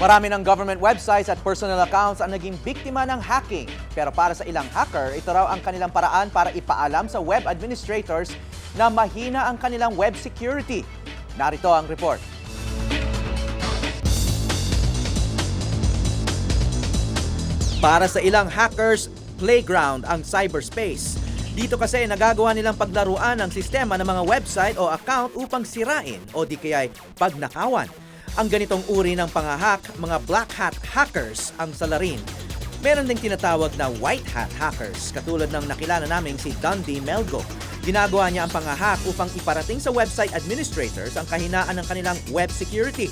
Marami ng government websites at personal accounts ang naging biktima ng hacking. Pero para sa ilang hacker, ito raw ang kanilang paraan para ipaalam sa web administrators na mahina ang kanilang web security. Narito ang report. Para sa ilang hackers, playground ang cyberspace. Dito kasi nagagawa nilang paglaruan ang sistema ng mga website o account upang sirain o di kaya'y pagnakawan. Ang ganitong uri ng pangahak, mga black hat hackers ang salarin. Meron ding tinatawag na white hat hackers, katulad ng nakilala naming si Dundee Melgo. Ginagawa niya ang pangahak upang iparating sa website administrators ang kahinaan ng kanilang web security.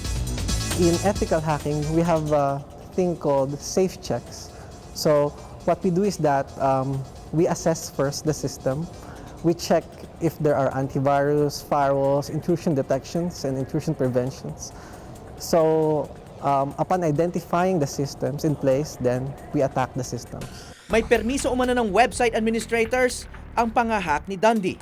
in ethical hacking, we have a thing called safe checks. So what we do is that um, we assess first the system. We check if there are antivirus, firewalls, intrusion detections, and intrusion preventions. So um, upon identifying the systems in place, then we attack the systems. May permiso umano ng website administrators ang pangahak ni Dundee.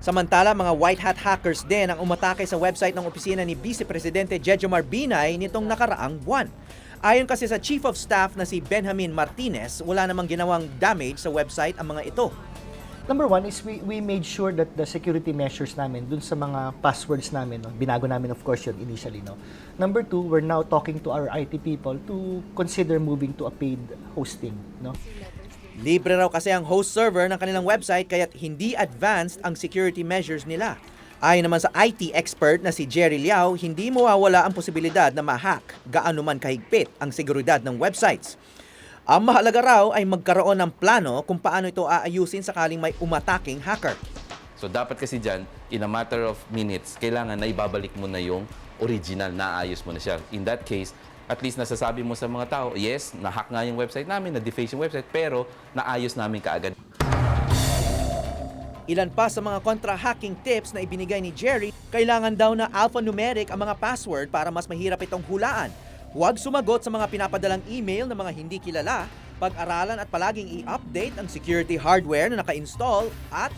Samantala, mga white hat hackers din ang umatake sa website ng opisina ni Vice Presidente Jejomar Binay nitong nakaraang buwan. Ayon kasi sa Chief of Staff na si Benjamin Martinez, wala namang ginawang damage sa website ang mga ito. Number one is we, we made sure that the security measures namin dun sa mga passwords namin, no? binago namin of course yun initially. No? Number two, we're now talking to our IT people to consider moving to a paid hosting. No? Libre raw kasi ang host server ng kanilang website kaya't hindi advanced ang security measures nila. Ayon naman sa IT expert na si Jerry Liao, hindi mawawala ang posibilidad na ma-hack gaano man kahigpit ang seguridad ng websites. Ang mahalaga raw ay magkaroon ng plano kung paano ito aayusin sakaling may umataking hacker. So dapat kasi dyan, in a matter of minutes, kailangan na ibabalik mo na yung original, naayos mo na siya. In that case, at least nasasabi mo sa mga tao, yes, na-hack nga yung website namin, na-deface yung website, pero naayos namin kaagad. Ilan pa sa mga kontra-hacking tips na ibinigay ni Jerry, kailangan daw na alphanumeric ang mga password para mas mahirap itong hulaan. Huwag sumagot sa mga pinapadalang email ng mga hindi kilala, pag-aralan at palaging i-update ang security hardware na naka-install at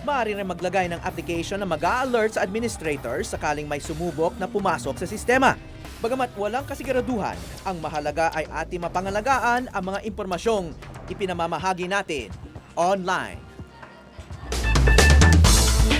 maaari rin maglagay ng application na mag alert sa administrators sakaling may sumubok na pumasok sa sistema. Bagamat walang kasiguraduhan, ang mahalaga ay ating mapangalagaan ang mga impormasyong ipinamamahagi natin online.